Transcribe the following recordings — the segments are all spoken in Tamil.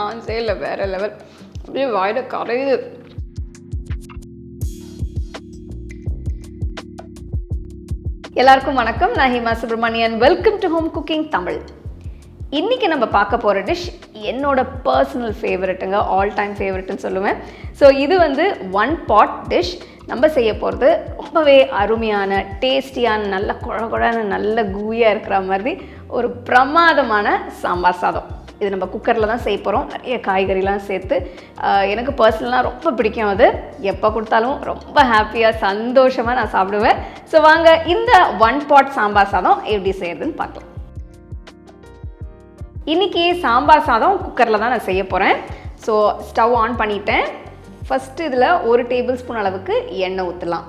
ஆன்சே இல்லை வேறு லெவல் அப்படியே வாயில் கரையுது. எல்லாருக்கும் வணக்கம். நான் Hima Subramanian. Welcome to home cooking Tamil இன்றைக்கி நம்ம பார்க்க போகிற டிஷ் என்னோட பர்சனல் ஃபேவரெட்டுங்க ஆல் டைம் ஃபேவரட்டுன்னு சொல்லுவேன். ஸோ இது வந்து ஒன் பாட் டிஷ் நம்ம செய்ய போகிறது ரொம்பவே அருமையான டேஸ்டியான நல்ல குழ குழன்னு நல்ல கூயாக இருக்கிற மாதிரி ஒரு பிரமாதமான சாம்பார் சாதம். இது நம்ம குக்கரில் தான் செய்ய போகிறோம் நிறைய காய்கறிலாம் சேர்த்து எனக்கு பர்சனலாக ரொம்ப பிடிக்கும் அது. எப்போ கொடுத்தாலும் ரொம்ப ஹாப்பியாக சந்தோஷமாக நான் சாப்பிடுவேன். ஸோ வாங்க இந்த ஒன் பாட் சாம்பார் சாதம் எப்படி செய்யறதுன்னு பார்க்கலாம். இன்றைக்கி சாம்பார் சாதம் குக்கரில் தான் நான் செய்ய போகிறேன் ஸோ ஸ்டவ் ஆன் பண்ணிட்டேன். ஃபஸ்ட்டு இதில் ஒரு டேபிள் ஸ்பூன் அளவுக்கு எண்ணெய் ஊற்றலாம்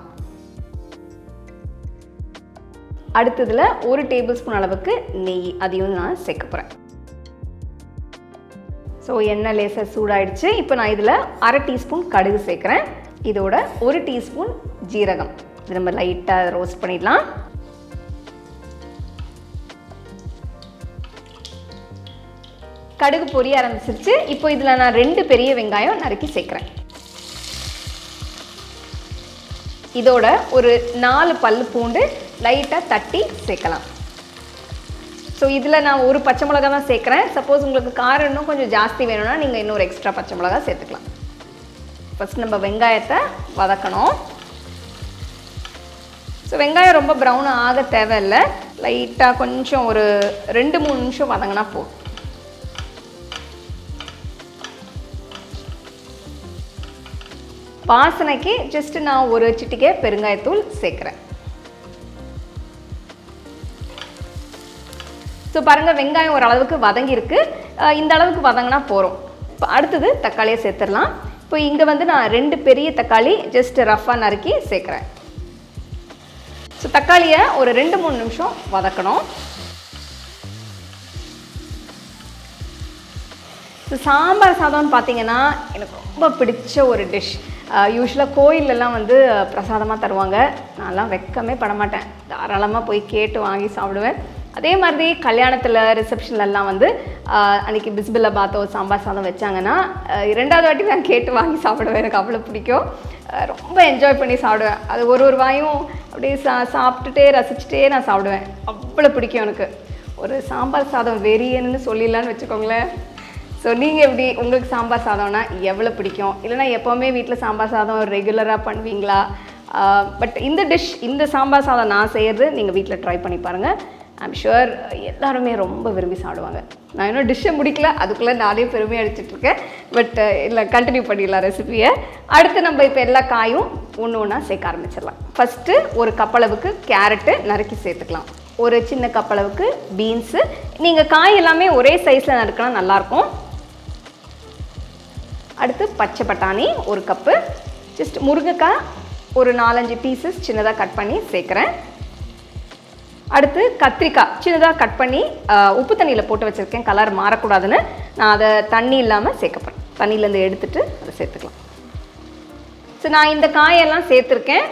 அடுத்ததில் ஒரு டேபிள் ஸ்பூன் அளவுக்கு நெய் அதையும் நான் சேர்க்க போகிறேன் ஸோ எண்ணெய் லேசாக சூடாயிடுச்சு. இப்போ நான் இதில் அரை டீஸ்பூன் கடுகு சேர்க்குறேன். இதோட ஒரு டீஸ்பூன் ஜீரகம். இது நம்ம லைட்டாக ரோஸ்ட் பண்ணிடலாம். கடுகு பொரிய ஆரம்பிச்சிருச்சு. இப்போ இதில் நான் ரெண்டு பெரிய வெங்காயம் நறுக்கி சேர்க்குறேன். இதோட ஒரு நாலு பல் பூண்டு லைட்டாக தட்டி சேர்க்கலாம். ஸோ இதில் நான் ஒரு பச்சை மிளகா தான் சேர்க்குறேன். சப்போஸ் உங்களுக்கு காரம் இன்னும் கொஞ்சம் ஜாஸ்தி வேணும்னா நீங்கள் இன்னொரு எக்ஸ்ட்ரா பச்சை மிளகா சேர்த்துக்கலாம். ஃபஸ்ட் நம்ம வெங்காயத்தை வதக்கணும். ஸோ வெங்காயம் ரொம்ப ப்ரௌன் ஆக தேவையில்லை. லைட்டாக கொஞ்சம் ஒரு ரெண்டு மூணு நிமிஷம் வதங்கினா போதும். வாசனைக்கு ஜஸ்ட் நான் ஒரு சிட்டிக்கை பெருங்காயத்தூள் சேர்க்குறேன். ஸோ பாருங்கள் வெங்காயம் ஓரளவுக்கு வதங்கியிருக்கு. இந்த அளவுக்கு வதங்கினா போகிறோம் இப்போ அடுத்தது தக்காளியை சேர்த்துடலாம். இப்போ இங்கே வந்து நான் ரெண்டு பெரிய தக்காளி ஜஸ்ட் ரஃப்பாக நறுக்கி சேர்க்குறேன். ஸோ தக்காளியை ஒரு ரெண்டு மூணு நிமிஷம் வதக்கணும். ஸோ சாம்பார் சாதம்னு பார்த்தீங்கன்னா எனக்கு ரொம்ப பிடிச்ச ஒரு டிஷ் யூஸ்வலாக கோயிலெல்லாம் வந்து பிரசாதமாக தருவாங்க. நான்லாம் வெக்கமே பட மாட்டேன். தாராளமாக போய் கேட்டு வாங்கி சாப்பிடுவேன். அதே மாதிரி கல்யாணத்தில் ரிசப்ஷன்லலாம் வந்து அன்றைக்கி அன்னைக்கு பிஸ்பில்ல ஒரு சாம்பார் சாதம் வச்சாங்கன்னா இரண்டாவது வாட்டி நான் கேட்டு வாங்கி சாப்பிடுவேன். எனக்கு அவ்வளோ பிடிக்கும். ரொம்ப என்ஜாய் பண்ணி சாப்பிடுவேன். அது ஒரு ஒரு வாயும் அப்படியே சா சாப்பிட்டுட்டே ரசிச்சுட்டே நான் சாப்பிடுவேன். அவ்வளோ பிடிக்கும் எனக்கு. ஒரு சாம்பார் சாதம் வெறியன்னு சொல்லிடலான்னு வச்சுக்கோங்களேன். ஸோ நீங்கள் எப்படி உங்களுக்கு சாம்பார் சாதம்னா எவ்வளோ பிடிக்கும்? இல்லைனா எப்போவுமே வீட்டில் சாம்பார் சாதம் ரெகுலராக பண்ணுவீங்களா? பட் இந்த டிஷ் இந்த சாம்பார் சாதம் நான் செய்கிறது நீங்கள் வீட்டில் ட்ரை பண்ணி பாருங்கள் ஐம் ஷுவர் uh, எல்லாருமே ரொம்ப விரும்பி சாப்பிடுவாங்க. நான் இன்னும் டிஷ்ஷை முடிக்கல அதுக்குள்ளே நானே பெருமையாக அடிச்சிட்ருக்கேன் பட் uh, இல்லை கண்டினியூ பண்ணிடலாம் ரெசிபியை அடுத்து நம்ம இப்போ எல்லா காயும் ஒன்று ஒன்றா சேர்க்க ஆரம்பிச்சிடலாம். ஃபஸ்ட்டு ஒரு கப்பளவுக்கு கேரட்டு நறுக்கி சேர்த்துக்கலாம். ஒரு சின்ன கப்பளவுக்கு பீன்ஸு நீங்கள் காய் எல்லாமே ஒரே சைஸில் நறுக்கினா நல்லாயிருக்கும் அடுத்து பச்சை பட்டாணி ஒரு கப்பு ஜஸ்ட் முருங்கைக்காய் ஒரு நாலஞ்சு பீசஸ் சின்னதாக கட் பண்ணி சேர்க்குறேன். அடுத்து கத்திரிக்காய். சின்னதாக கட் பண்ணி உப்பு தண்ணியில் போட்டு வச்சுருக்கேன். கலர் மாறக்கூடாதுன்னு நான் அதை தண்ணி இல்லாமல் சேர்க்கப்படுறேன் தண்ணியிலேருந்து எடுத்துகிட்டு அதை சேர்த்துக்கலாம். ஸோ நான் இந்த காயெல்லாம் சேர்த்துருக்கேன்.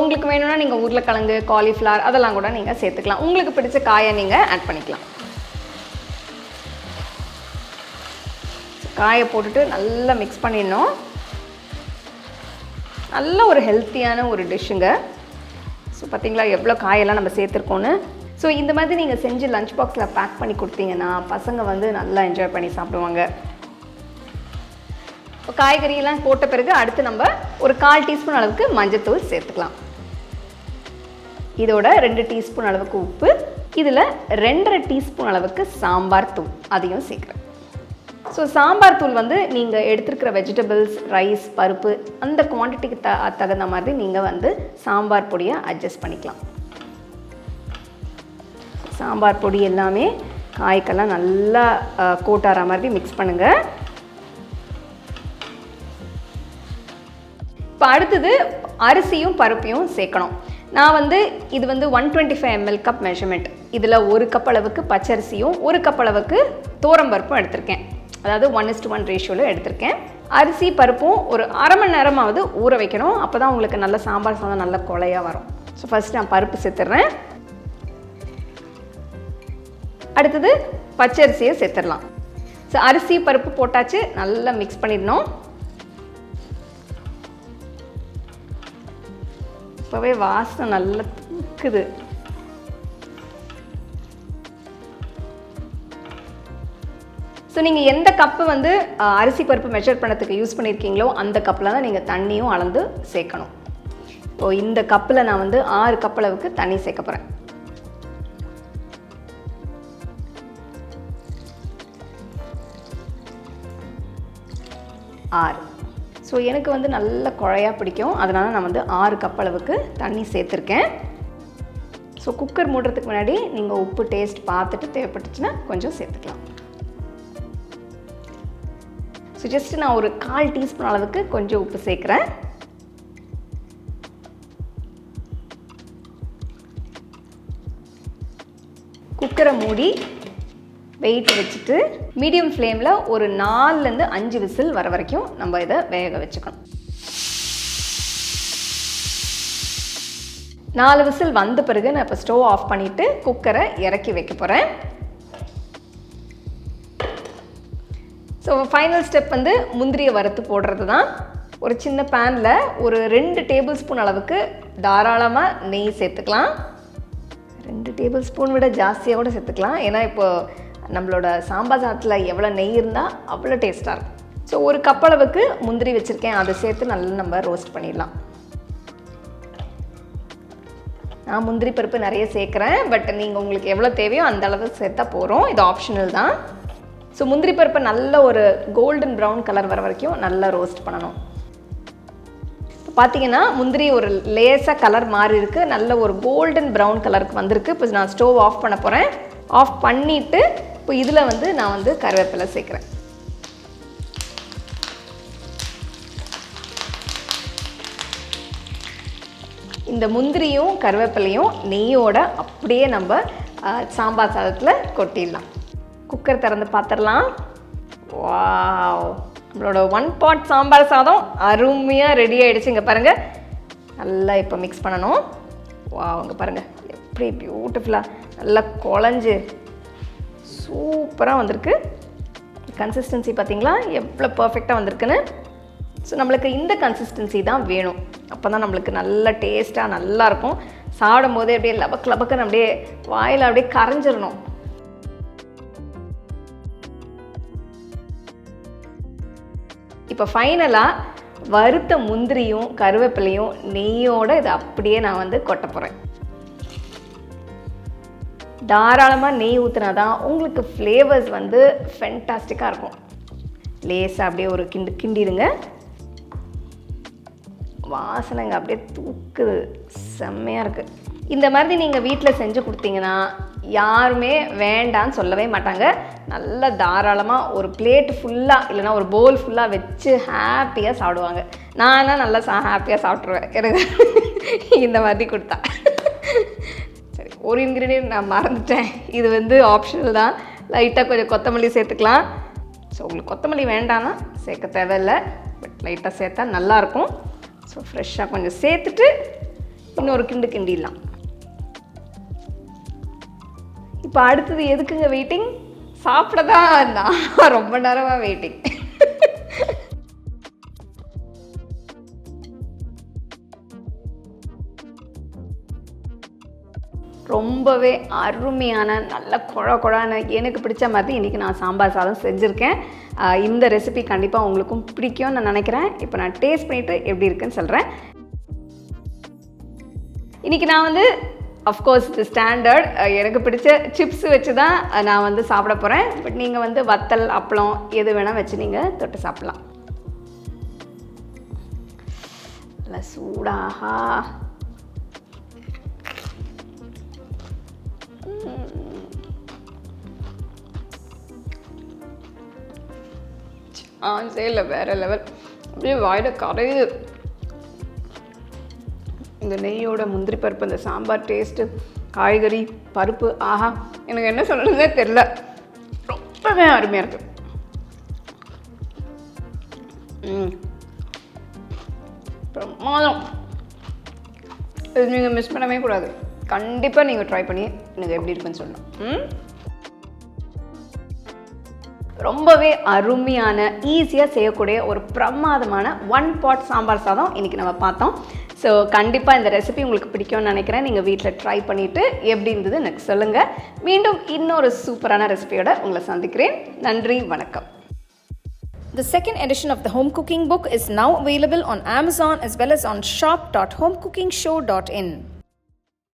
உங்களுக்கு வேணும்னா நீங்கள் உருளைக்கிழங்கு காலிஃப்ளவர் அதெல்லாம் கூட நீங்கள் சேர்த்துக்கலாம். உங்களுக்கு பிடிச்ச காயை நீங்கள் ஆட் பண்ணிக்கலாம். காயை போட்டுட்டு நல்லா மிக்ஸ் பண்ணிடணும். நல்ல ஒரு ஹெல்த்தியான ஒரு டிஷ்ஷுங்க ஸோ பார்த்தீங்களா எவ்வளோ காயெல்லாம் நம்ம சேர்த்துருக்கோன்னு ஸோ இந்த மாதிரி நீங்கள் செஞ்சு லஞ்ச் பாக்ஸில் பேக் பண்ணி கொடுத்தீங்கன்னா பசங்க வந்து நல்லா என்ஜாய் பண்ணி சாப்பிடுவாங்க. இப்போ காய்கறியெல்லாம் போட்ட பிறகு அடுத்து நம்ம ஒரு கால் டீஸ்பூன் அளவுக்கு மஞ்சத்தூள் சேர்த்துக்கலாம். இதோட ரெண்டு டீஸ்பூன் அளவுக்கு உப்பு இதில் ரெண்டரை டீஸ்பூன் அளவுக்கு சாம்பார் தூள் அதையும் சேர்க்குறேன். ஸோ சாம்பார் தூள் வந்து நீங்கள் எடுத்துருக்கிற வெஜிடபிள்ஸ் ரைஸ் பருப்பு அந்த குவான்டிட்டிக்கு த தகுந்த மாதிரி நீங்கள் வந்து சாம்பார் பொடியை அட்ஜஸ்ட் பண்ணிக்கலாம். சாம்பார் பொடி எல்லாமே காய்க்கெல்லாம் நல்லா கோட்டார மாதிரி மிக்ஸ் பண்ணுங்கள் இப்போ அடுத்தது அரிசியும் பருப்பையும் சேர்க்கணும். நான் வந்து இது வந்து one twenty five ML cup measurement இதில் ஒரு கப் அளவுக்கு பச்சரிசியும் ஒரு கப் அளவுக்கு பருப்பும் எடுத்திருக்கேன். அதாவது ஒன் இஸ்ட் ஒன் ரேஷியோவில் எடுத்திருக்கேன். அரிசி பருப்பும் ஒரு அரை மணி நேரமாவது ஊற வைக்கணும். அப்போ தான் உங்களுக்கு நல்ல சாம்பார் சாதம் நல்ல கொலையாக வரும். ஸோ ஃபஸ்ட் நான் பருப்பு சேர்த்துட்றேன் அடுத்தது பச்சரிசியை சேர்த்துடலாம் ஸோ அரிசி பருப்பு போட்டாச்சு. நல்லா மிக்ஸ் பண்ணிடணும். இப்போவே வாசனை நல்லா தூக்குது. ஸோ நீங்கள் எந்த கப்பு வந்து அரிசி பருப்பு மெஷர் பண்ணதுக்கு யூஸ் பண்ணியிருக்கீங்களோ அந்த கப்பில் தான் நீங்கள் தண்ணியும் அளந்து சேர்க்கணும். இப்போ இந்த கப்பில் நான் வந்து ஆறு கப் அளவுக்கு தண்ணி சேர்க்க போகிறேன் ஆறு. ஸோ எனக்கு வந்து நல்ல குழையாக பிடிக்கும். அதனால் நான் வந்து ஆறு கப் அளவுக்கு தண்ணி சேர்த்துருக்கேன். ஸோ குக்கர் மூடுறதுக்கு முன்னாடி நீங்கள் உப்பு டேஸ்ட் பார்த்துட்டு தேவைப்பட்டுச்சுன்னா கொஞ்சம் சேர்த்துக்கலாம். ஸோ ஜஸ்ட் நான் ஒரு கால் டீஸ்பூன் அளவுக்கு கொஞ்சம் உப்பு சேர்க்குறேன். குக்கரை மூடி வெயிட் வச்சுட்டு மீடியம் ஃப்ளேமில் ஒரு நாலுலேருந்து அஞ்சு விசில் வர வரைக்கும் நம்ம இதை வேக வச்சுக்கணும். நாலு விசில் வந்த பிறகு நான் இப்போ ஸ்டவ் ஆஃப் பண்ணிவிட்டு குக்கரை இறக்கி வைக்க போகிறேன். ஸோ ஃபைனல் ஸ்டெப் வந்து முந்திரியை வறுத்து போடுறது தான் ஒரு சின்ன பேனில் ஒரு ரெண்டு டேபிள் ஸ்பூன் அளவுக்கு தாராளமாக நெய் சேர்த்துக்கலாம். ரெண்டு டேபிள் ஸ்பூன் விட ஜாஸ்தியாக கூட சேர்த்துக்கலாம். ஏன்னா இப்போது நம்மளோட சாம்பார் சாதத்தில் எவ்வளோ நெய் இருந்தால் அவ்வளோ டேஸ்ட்டாக இருக்கும். ஸோ ஒரு கப் அளவுக்கு முந்திரி வச்சுருக்கேன். அதை சேர்த்து நல்லா நம்ம ரோஸ்ட் பண்ணிடலாம். நான் முந்திரி பருப்பு நிறைய சேர்க்குறேன். பட் நீங்கள் உங்களுக்கு எவ்வளோ தேவையோ அந்த அளவுக்கு சேர்த்தா போகிறோம் இது ஆப்ஷனல் தான். ஸோ முந்திரி பருப்பை நல்ல ஒரு கோல்டன் ப்ரௌன் கலர் வர வரைக்கும் நல்லா ரோஸ்ட் பண்ணணும். இப்போ பார்த்தீங்கன்னா முந்திரி ஒரு லேசாக கலர் மாறி இருக்கு. நல்ல ஒரு கோல்டன் ப்ரௌன் கலருக்கு வந்திருக்கு. இப்போ நான் ஸ்டோவ் ஆஃப் பண்ண போகிறேன் ஆஃப் பண்ணிவிட்டு இப்போ இதில் வந்து நான் வந்து கருவேப்பிலை சேர்க்குறேன். இந்த முந்திரியும் கருவேப்பிலையும் நெய்யோட அப்படியே நம்ம சாம்பார் சாதத்தில் கொட்டிடலாம். குக்கர் திறந்து பார்த்துடலாம் வாவ் நம்மளோட ஒன் பாட் சாம்பார் சாதம் அருமையாக ரெடி ஆகிடுச்சு இங்கே பாருங்கள் நல்லா இப்போ மிக்ஸ் பண்ணணும். வா இங்கே பாருங்கள் எப்படி பியூட்டிஃபுல்லாக நல்லா குழஞ்சு சூப்பராக வந்திருக்கு. கன்சிஸ்டன்சி பார்த்தீங்களா எவ்வளோ பர்ஃபெக்டாக வந்திருக்குன்னு. ஸோ நம்மளுக்கு இந்த கன்சிஸ்டன்சி தான் வேணும். அப்போ தான் நம்மளுக்கு நல்ல டேஸ்ட்டாக நல்லாயிருக்கும் சாப்பிடும் போதே அப்படியே லபக் லபக்குன்னு அப்படியே வாயில் அப்படியே கரைஞ்சிடணும் இப்போ ஃபைனலாக வறுத்த முந்திரியும் கருவேப்பிலையும் நெய்யோட இதை அப்படியே நான் வந்து கொட்ட போகிறேன் தாராளமாக நெய் ஊற்றினா தான் உங்களுக்கு ஃப்ளேவர்ஸ் வந்து ஃபென்டாஸ்டிக்காக இருக்கும். லேசாக அப்படியே ஒரு கிண்டு கிண்டிடுங்க. வாசனைங்க அப்படியே தூக்குது. செம்மையாக இருக்குது இந்த மாதிரி நீங்கள் வீட்டில் செஞ்சு கொடுத்தீங்கன்னா யாருமே வேண்டான்னு சொல்லவே மாட்டாங்க. நல்ல தாராளமாக ஒரு பிளேட் ஃபுல்லாக இல்லைன்னா ஒரு போல் ஃபுல்லாக வச்சு ஹாப்பியாக சாப்பிடுவாங்க. நானாக நல்லா சா ஹாப்பியாக சாப்பிட்ருவேன் எனக்கு இந்த மாதிரி கொடுத்தா. சரி ஒரு இன்க்ரீடியன்ட் நான் மறந்துட்டேன். இது வந்து ஆப்ஷனல் தான். லைட்டாக கொஞ்சம் கொத்தமல்லி சேர்த்துக்கலாம். ஸோ உங்களுக்கு கொத்தமல்லி வேண்டாம்னா சேர்க்க தேவையில்லை. பட் லைட்டாக சேர்த்தா நல்லாயிருக்கும் ஸோ ஃப்ரெஷ்ஷாக கொஞ்சம் சேர்த்துட்டு இன்னொரு கிண்டு கிண்டிடலாம். இப்போ அடுத்தது எதுக்குங்க வெயிட்டிங் சாப்பிட தான் நான் ரொம்ப நேரமாக வெயிட்டிங் ரொம்பவே அருமையான நல்ல குழ குழான எனக்கு பிடிச்ச மாதிரி இன்றைக்கி நான் சாம்பார் சாதம் செஞ்சுருக்கேன். இந்த ரெசிபி கண்டிப்பாக உங்களுக்கும் பிடிக்கும்னு நான் நினைக்கிறேன். இப்போ நான் டேஸ்ட் பண்ணிவிட்டு எப்படி இருக்குன்னு சொல்கிறேன் இன்றைக்கி நான் வந்து அஃப்கோர்ஸ் இது ஸ்டாண்டர்ட் எனக்கு பிடிச்ச சிப்ஸ் வச்சு தான் நான் வந்து சாப்பிட போகிறேன் பட் நீங்கள் வந்து வத்தல் அப்பளம் எது வேணால் வச்சு நீங்கள் தொட்டு சாப்பிட்லாம். நல்லா சூடாகா சரி இல்லை வேறு லெவல் அப்படியே வாயில் கரையுது. இந்த நெய்யோட முந்திரி பருப்பு இந்த சாம்பார் டேஸ்ட்டு காய்கறி பருப்பு ஆஹா எனக்கு என்ன சொல்கிறதுனே தெரில ரொம்பவே அருமையாக இருக்குது பிரமாதம். இது நீங்கள் மிஸ் பண்ணவே கூடாது. கண்டிப்பாக நீங்கள் ட்ரை பண்ணி எனக்கு எப்படி இருக்குன்னு சொல்லணும் ம்? ரொம்பவே அருமையான ஈஸியாக செய்யக்கூடிய ஒரு பிரமாதமான ஒன் பாட் சாம்பார் சாதம் இன்றைக்கி நம்ம பார்த்தோம். ஸோ கண்டிப்பாக இந்த ரெசிபி உங்களுக்கு பிடிக்கும்னு நினைக்கிறேன். நீங்கள் வீட்டில் ட்ரை பண்ணிவிட்டு எப்படி இருந்தது எனக்கு சொல்லுங்கள் மீண்டும் இன்னொரு சூப்பரான ரெசிபியோட உங்களை சந்திக்கிறேன். நன்றி வணக்கம். The second edition of the home cooking book is now available on Amazon as well as on shop.homecookingshow.in.